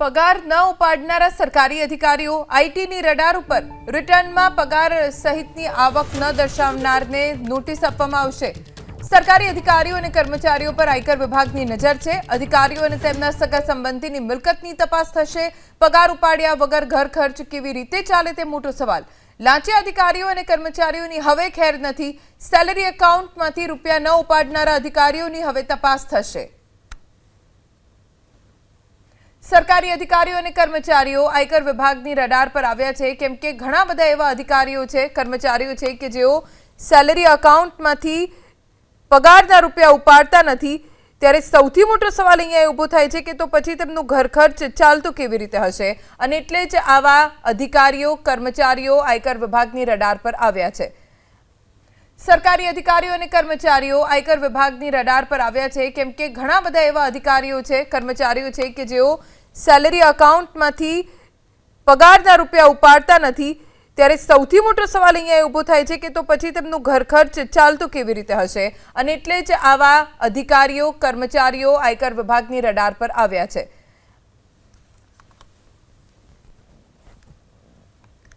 પગાર ન ઉપાડનારા સરકારી અધિકારીઓ આઈટીની રડાર ઉપર રિટર્નમાં પગાર સહિતની આવક ન દર્શાવનારને નોટિસ આપવામાં આવશે. સરકારી અધિકારીઓ અને કર્મચારીઓ પર આયકર વિભાગની નજર છે. અધિકારીઓ અને તેમના સગા સંબંધીની મિલકતની તપાસ થશે. પગાર ઉપાડ્યા વગર ઘર ખર્ચ કેવી રીતે ચાલે તે મોટો સવાલ. લાંચિયા અધિકારીઓ અને કર્મચારીઓની હવે ખેર નથી. સેલરી એકાઉન્ટમાંથી રૂપિયા ન ઉપાડનારા અધિકારીઓની હવે તપાસ થશે. સરકારી અધિકારીઓ અને કર્મચારીઓ આયકર વિભાગની રડાર પર આવ્યા છે. કેમ કે ઘણા બધા એવા અધિકારીઓ છે, કર્મચારીઓ છે કે જેઓ સેલરી અકાઉન્ટમાંથી પગારના રૂપિયા ઉપાડતા નથી. ત્યારે સૌથી મોટો સવાલ અહીંયા ઊભો થાય છે કે તો પછી તેમનું ઘર ખર્ચ ચાલતું કેવી રીતે હશે? અને એટલે જ આવા અધિકારીઓ, કર્મચારીઓ આયકર વિભાગની રડાર પર આવ્યા છે. સરકારી અધિકારીઓ અને કર્મચારીઓ આયકર વિભાગની રડાર પર આવ્યા છે. કેમ કે ઘણા બધા એવા અધિકારીઓ છે, કર્મચારીઓ છે કે જેઓ સેલરી અકાઉન્ટમાંથી પગારના રૂપિયા ઉપાડતા નથી. ત્યારે સૌથી મોટો સવાલ અહીંયા ઊભો થાય છે કે તો પછી તેમનું ઘર ખર્ચ ચાલતું કેવી રીતે હશે? અને એટલે જ આવા અધિકારીઓ, કર્મચારીઓ આયકર વિભાગની રડાર પર આવ્યા છે.